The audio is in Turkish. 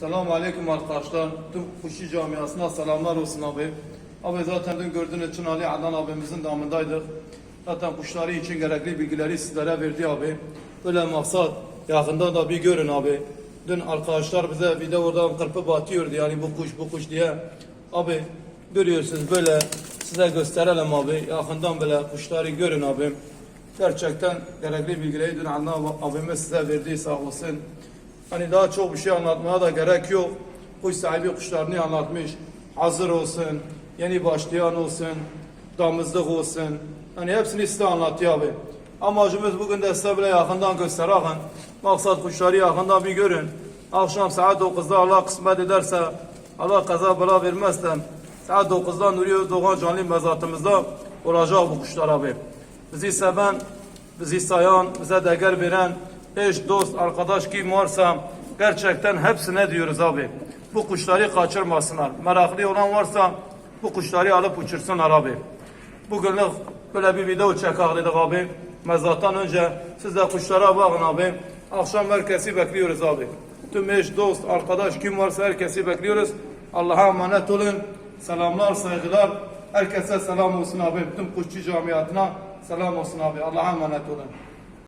Selamun Aleyküm arkadaşlar. Tüm Kuşu camiasına selamlar olsun abi. Abi zaten dün gördüğünüz için Ali Adnan abimizin damındaydık. Zaten kuşları için gerekli bilgileri sizlere verdi abi. Böyle maksat yakında da bir görün abi. Dün arkadaşlar bize videodan kırpı batıyordu yani bu kuş bu kuş diye. Abi görüyorsunuz böyle size gösterelim abi. Yakından böyle kuşları görün abi. Gerçekten gerekli bilgileri dün Adnan abimiz size verdi sağ olsun. Hani daha çok bir şey anlatmaya da gerek yok. Kuş sahibi kuşlarını anlatmış. Hazır olsun, yeni başlayan olsun, damızlık olsun. Hani hepsini size anlatıyor abi. Amacımız bugün de size bile yakından gösterelim. Maksat kuşları yakından bir görün. Akşam saat 9'da Allah kısmet ederse, Allah kaza bela vermezse, saat 9'da Nuri Doğan canlı mezatımızda olacak bu kuşlar abi. Bizi seven, bizi sayan, bize değer veren, eş, dost, arkadaş kim varsa gerçekten hepsine diyoruz abi. Bu kuşları kaçırmasınlar. Meraklı olan varsa bu kuşları alıp uçursunlar abi. Bugünlük böyle bir video çekak dedik abi. Mezattan önce siz de kuşlara bakın abi. Akşam herkesi bekliyoruz abi. Tüm eş, dost, arkadaş kim varsa herkesi bekliyoruz. Allah'a emanet olun. Selamlar, saygılar. Herkese selam olsun abi. Tüm kuşçu camiatına selam olsun abi. Allah'a emanet olun.